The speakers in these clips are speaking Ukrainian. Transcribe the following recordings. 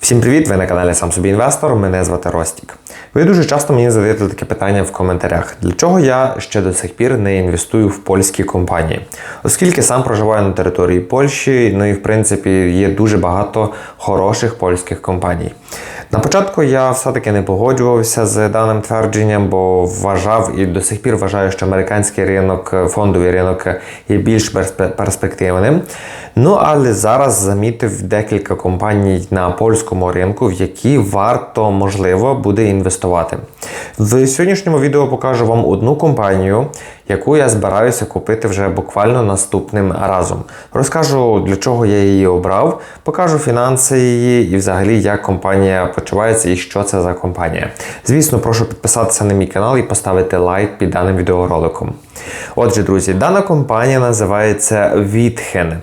Всім привіт! Ви на каналі Сам собі інвестор. Мене звати Ростік. Ви дуже часто мені задаєте таке питання в коментарях: для чого я ще до сих пір не інвестую в польські компанії? Оскільки сам проживаю на території Польщі, ну і в принципі є дуже багато хороших польських компаній. На початку я все-таки не погоджувався з даним твердженням, бо вважав і до сих пір вважаю, що американський ринок, фондовий ринок є більш перспективним. Ну але зараз замітив декілька компаній на польському ринку, в які варто можливо буде інвестувати. В сьогоднішньому відео покажу вам одну компанію, яку я збираюся купити вже буквально наступним разом. Розкажу для чого я її обрав, покажу фінанси її і взагалі як компанія почувається і що це за компанія. Звісно, прошу підписатися на мій канал і поставити лайк під даним відеороликом. Отже, друзі, дана компанія називається Вітхен.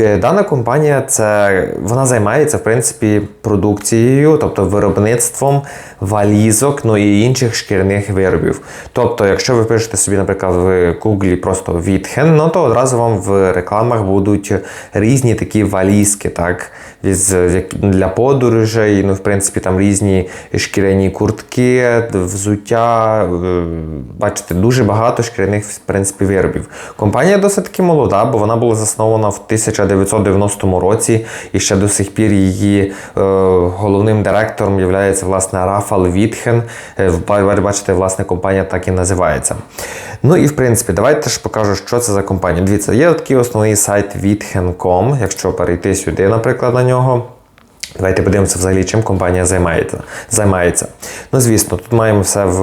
Е, Дана компанія це вона займається в принципі продукцією, тобто виробництвом валізок, ну і інших шкіряних виробів. Тобто, якщо ви пишете собі, наприклад, в Google просто Вітхен, ну то одразу вам в рекламах будуть різні такі валізки, так, для подорожей, ну, в принципі, там різні шкіряні куртки, взуття. е, Бачите, дуже багато шкіряних в принципі, виробів. Компанія досить таки молода, бо вона була заснована в 1990 році, і ще до сих пір її е, головним директором є власне Рафал Вітхен. Е, ви бачите, власне, компанія так і називається. Ну і в принципі, давайте ж покажу, що це за компанія. Дивіться, є такий основний сайт Vithen.com, якщо перейти сюди, наприклад, на нього. Давайте подивимося взагалі, чим компанія займається. займається. Ну, звісно, тут маємо все в,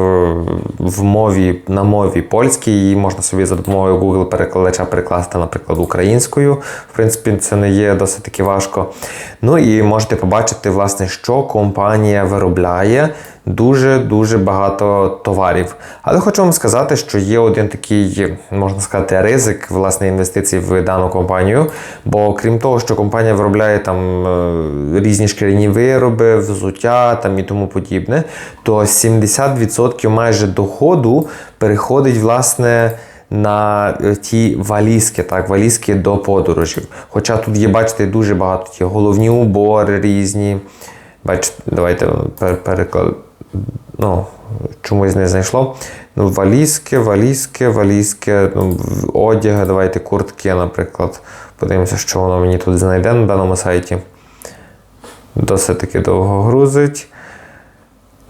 в мові, на мові польській, і можна собі за допомогою Google перекладача перекласти, наприклад, українською. В принципі, це не є досить таки важко. Ну і можете побачити, власне, що компанія виробляє. Дуже-дуже багато товарів. Але хочу вам сказати, що є один такий, можна сказати, ризик власне інвестицій в дану компанію. Бо крім того, що компанія виробляє там е, різні шкіряні вироби, взуття там і тому подібне, то 70% майже доходу переходить власне. На е, ті валізки, так, валізки до подорожів. Хоча тут є, бачите, дуже багато ті головні убори різні. Бачите, давайте переклад. Ну, чомусь не знайшло. Ну, валізки, валізки, валізки, ну, одяги, давайте куртки, наприклад. Подивимося, що воно мені тут знайде на даному сайті. Досить таки довго грузить.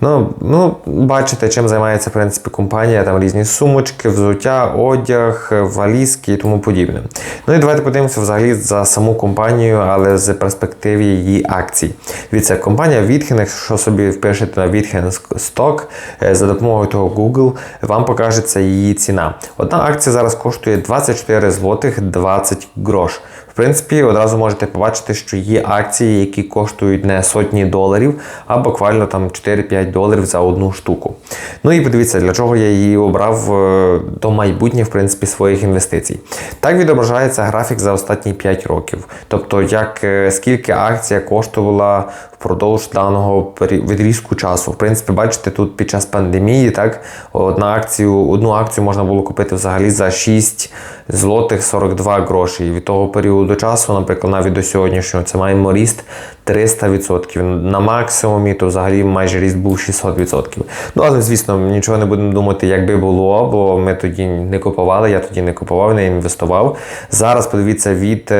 Ну, ну, бачите, чим займається в принципі компанія, там різні сумочки, взуття, одяг, валізки і тому подібне. Ну і давайте подивимося взагалі за саму компанію, але з перспективи її акцій. Дивіться, компанія Вітхен, якщо собі впишете на Вітхен Stock, е, за допомогою того Google, вам покажеться її ціна. Одна акція зараз коштує 24 злотих 20 грош. В принципі, одразу можете побачити, що є акції, які коштують не сотні доларів, а буквально там 4-5 доларів за одну штуку. Ну і подивіться, для чого я її обрав е, до майбутніх в принципі, своїх інвестицій. Так відображається графік за останні 5 років. Тобто, як е, скільки акція коштувала впродовж даного відрізку часу. В принципі, бачите, тут під час пандемії так, одна акцію, одну акцію можна було купити взагалі за 6 злотих 42 гроші. І від того періоду часу, наприклад, навіть до сьогоднішнього, це маємо ріст 300%. На максимумі то взагалі майже ріст був 600%. Ну, але, звісно, нічого не будемо думати, як би було, бо ми тоді не купували, я тоді не купував, не інвестував. Зараз подивіться від.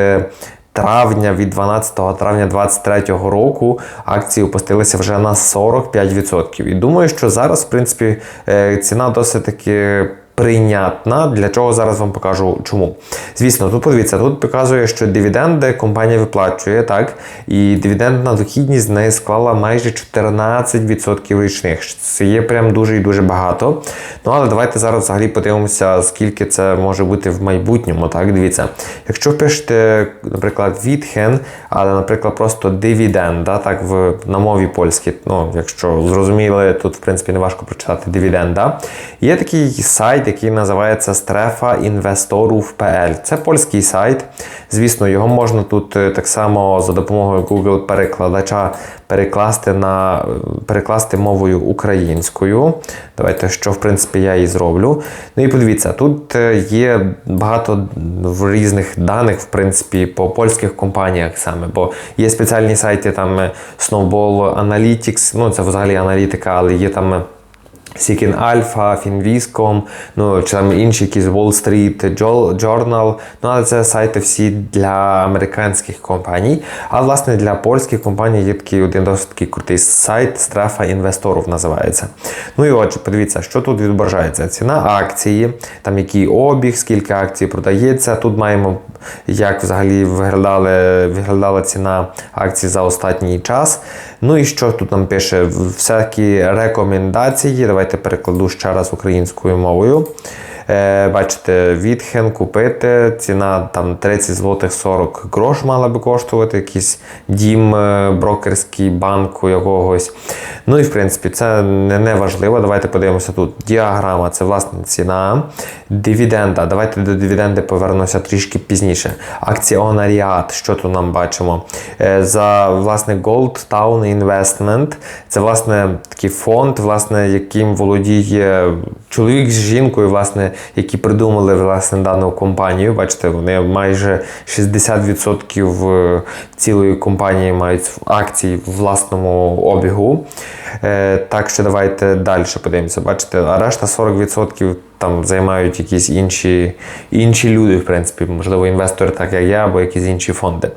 Травня від 12 травня 2023 року акції опустилися вже на 45%. І думаю, що зараз, в принципі, е, ціна досить таки прийнятна. Для чого зараз вам покажу чому. Звісно, тут подивіться, тут показує, що дивіденди компанія виплачує, так, і дивідендна дохідність в неї склала майже 14% річних. Це є прям дуже і дуже багато. Ну але давайте зараз взагалі подивимося, скільки це може бути в майбутньому. Так, дивіться, якщо пишете, наприклад, відхен, але, наприклад, просто дивіденда, так, в, на мові польській, ну, якщо зрозуміли, тут в принципі не важко прочитати дивіденда. Є такий сайт, який називається Strefa Інвесторів.pl. Це польський сайт. Звісно, його можна тут е, так само за допомогою Google перекладача перекласти на перекласти мовою українською. Давайте, що в принципі я і зроблю. Ну і подивіться, тут е, є багато різних даних, в принципі, по польських компаніях саме, бо є спеціальні сайти там е, Snowball Analytics, ну це взагалі аналітика, але є там. Seeking Alpha, Finviscom, ну чи там інші якісь Wall Street Journal, ну але це сайти всі для американських компаній. А власне для польських компаній є такий один досить такий крутий сайт Страфа інвесторів називається. Ну і отже, подивіться, що тут відображається. Ціна акції, там який обіг, скільки акцій продається. Тут маємо, як взагалі виглядали, виглядала ціна акцій за останній час. Ну і що тут нам пише? Всякі рекомендації. Давайте перекладу ще раз українською мовою. Е, бачите, відхен купити, ціна там 30 злотих 40 грош мала би коштувати, якийсь дім е, брокерський банку якогось. Ну і в принципі це не, важливо. Давайте подивимося тут. Діаграма це власне ціна. Дивіденда. Давайте до дивіденди повернемося трішки пізніше. Акціонаріат, що тут нам бачимо? Е, за власне Gold Town Investment. Це власне такий фонд, власне, яким володіє чоловік з жінкою, власне, які придумали власне дану компанію. Бачите, вони майже 60% цілої компанії мають акцій в власному обігу. Е, Так що давайте далі подивимося. Бачите, а решта 40% там займають якісь інші, інші люди, в принципі, можливо, інвестори, так як я, або якісь інші фонди.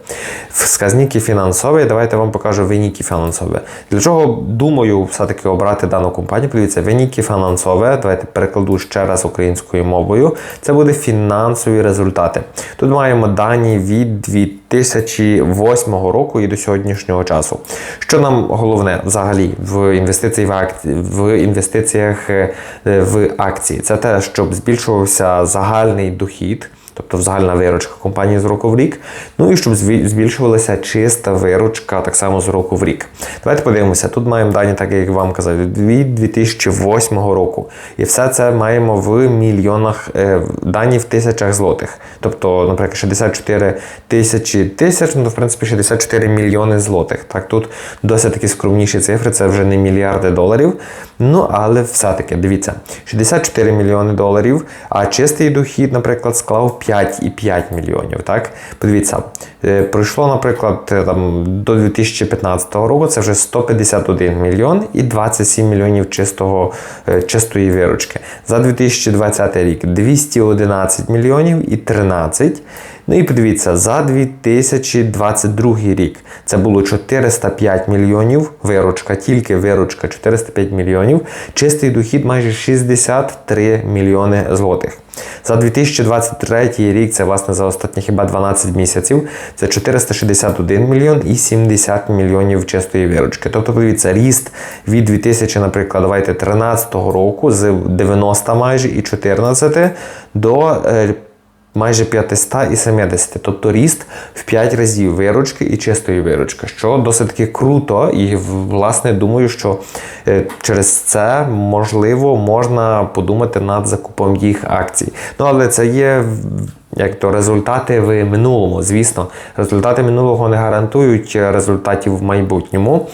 Сказники фінансові, давайте вам покажу виніки фінансові. Для чого думаю все-таки обрати дану компанію? Подивіться, виніки фінансове, давайте перекладу ще раз українською мовою. Це буде фінансові результати. Тут маємо дані від 2008 року і до сьогоднішнього часу. Що нам головне взагалі в інвестиції в акції, в інвестиціях е, в акції? Це те, щоб збільшувався загальний дохід. Тобто загальна виручка компанії з року в рік. Ну і щоб збільшувалася чиста виручка так само з року в рік. Давайте подивимося. Тут маємо дані, так як вам казав, від 2008 року. І все це маємо в мільйонах е, дані в тисячах злотих. Тобто, наприклад, 64 тисячі тисяч, ну в принципі 64 мільйони злотих. Так, тут досить такі скромніші цифри, це вже не мільярди доларів. Ну, але все-таки дивіться, 64 мільйони доларів, а чистий дохід, наприклад, склав 5,5 мільйонів. Так, подивіться, е, пройшло, наприклад, е, там до 2015 року це вже 151 мільйон і 27 мільйонів чистого, е, чистої виручки. За 2020 рік 211 мільйонів і 13. Ну і подивіться, за 2022 рік це було 405 мільйонів виручка, тільки виручка 405 мільйонів, чистий дохід майже 63 мільйони злотих. За 2023 рік, це власне за останні хіба 12 місяців, це 461 мільйон і 70 мільйонів чистої виручки. Тобто, подивіться, ріст від 2000, наприклад, давайте 13 року з 90 майже і 14 до е, майже 500 і 70. Тобто ріст в 5 разів виручки і чистої виручки, що досить таки круто. І власне думаю, що е, через це можливо можна подумати над закупом їх акцій. Ну але це є. Як то результати в минулому, звісно, результати минулого не гарантують результатів в майбутньому.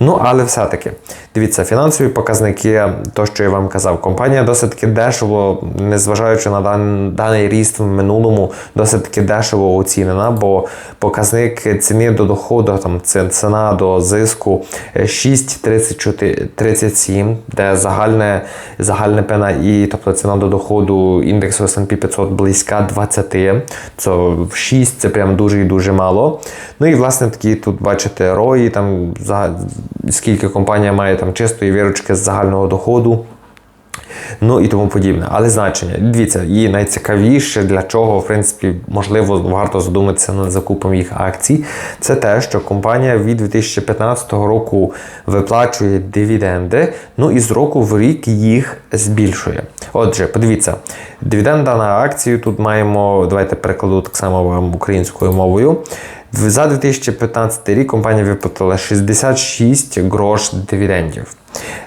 Ну, але все-таки, дивіться, фінансові показники, то, що я вам казав, компанія досить таки дешево, незважаючи на дан, даний ріст в минулому, досить таки дешево оцінена, бо показник ціни до доходу, там ціна до зиску 6,37, де загальне, загальне пена і тобто ціна до доходу індексу S&P 500 близька 20. Це 6 це прям дуже і дуже мало. Ну і власне такі тут бачите рої, там скільки компанія має там чистої виручки з загального доходу. Ну і тому подібне. Але значення, дивіться, і найцікавіше, для чого, в принципі, можливо, варто задуматися над закупом їх акцій, це те, що компанія від 2015 року виплачує дивіденди, ну і з року в рік їх збільшує. Отже, подивіться, дивіденда на акцію тут маємо, давайте перекладу так само вам українською мовою. За 2015 рік компанія виплатила 66 грош дивідендів.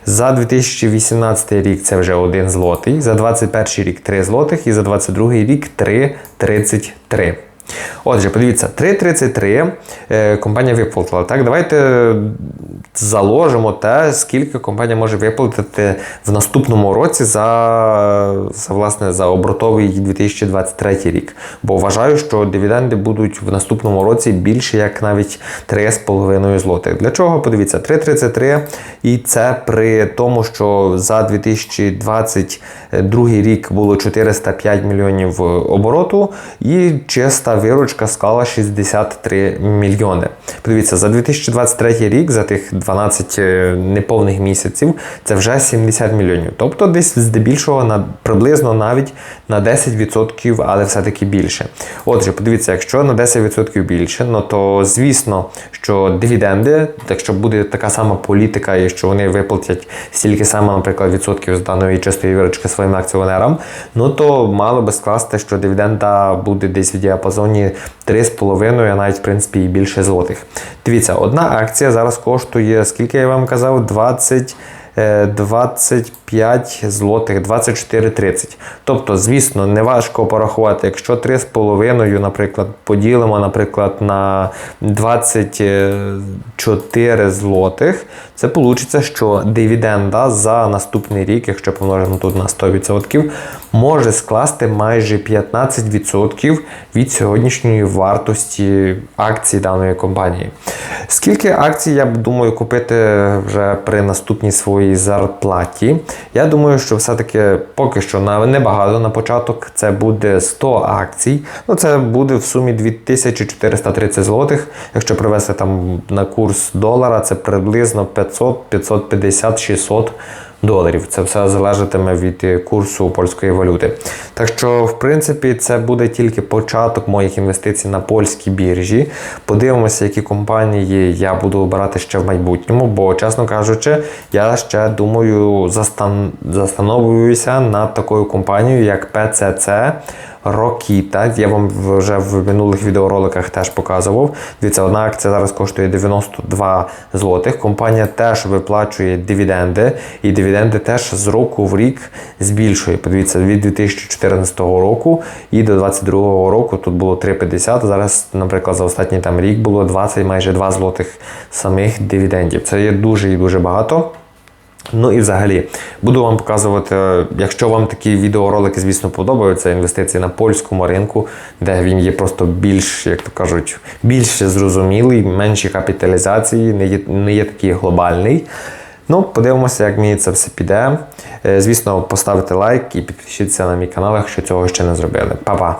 За 2018 рік це вже 1 злотий, за 2021 рік 3 злотих і за 2022 рік 3,33. Отже, подивіться, 3,33 е, компанія виплатила. Так, давайте заложимо те, скільки компанія може виплатити в наступному році за, за, власне, за оборотовий 2023 рік. Бо вважаю, що дивіденди будуть в наступному році більше, як навіть 3,5 злотих. Для чого? Подивіться, 3,33 і це при тому, що за 2022 рік було 405 мільйонів обороту і чиста виручка склала 63 мільйони. Подивіться, за 2023 рік, за тих 12 е, неповних місяців, це вже 70 мільйонів. Тобто десь здебільшого на приблизно навіть на 10%, але все-таки більше. Отже, подивіться, якщо на 10% більше, ну то звісно, що дивіденди, якщо буде така сама політика, і що вони виплатять стільки саме, наприклад, відсотків з даної чистої виручки своїм акціонерам, ну то мало би скласти, що дивіденда буде десь в діапазоні 3,5, а навіть в принципі і більше злотих. Дивіться, одна акція зараз коштує, скільки я вам казав, 20. Е, 25 злотих, 24,30. Тобто, звісно, не важко порахувати, якщо 3,5, наприклад, поділимо, наприклад, на 24 злотих, це вийде, що дивіденда за наступний рік, якщо помножимо тут на 100%, може скласти майже 15% від сьогоднішньої вартості акцій даної компанії. Скільки акцій я думаю купити вже при наступній своїй зарплаті? Я думаю, що все-таки поки що небагато на початок. Це буде 100 акцій. Ну це буде в сумі 2430 злотих. Якщо привести там на курс долара, це приблизно 500, 550, 600 доларів. Це все залежатиме від курсу польської валюти. Так що, в принципі, це буде тільки початок моїх інвестицій на польській біржі. Подивимося, які компанії я буду обирати ще в майбутньому, бо, чесно кажучи, я ще думаю, застан... застановлююся над такою компанією, як PCC. Рокіта. Я вам вже в минулих відеороликах теж показував. Дивіться, одна акція зараз коштує 92 злотих. Компанія теж виплачує дивіденди, і дивіденди теж з року в рік збільшує. Подивіться, від 2014 року і до 2022 року тут було 3,50. Зараз, наприклад, за останній там рік було 20, майже 2 злотих самих дивідендів. Це є дуже і дуже багато. Ну і взагалі буду вам показувати, е, якщо вам такі відеоролики, звісно, подобаються, інвестиції на польському ринку, де він є просто більш, як то кажуть, більше зрозумілий, менші капіталізації, не є, не є такий глобальний. Ну, подивимося, як мені це все піде. Е, Звісно, поставте лайк і підпишіться на мій канал, якщо цього ще не зробили. Па-па!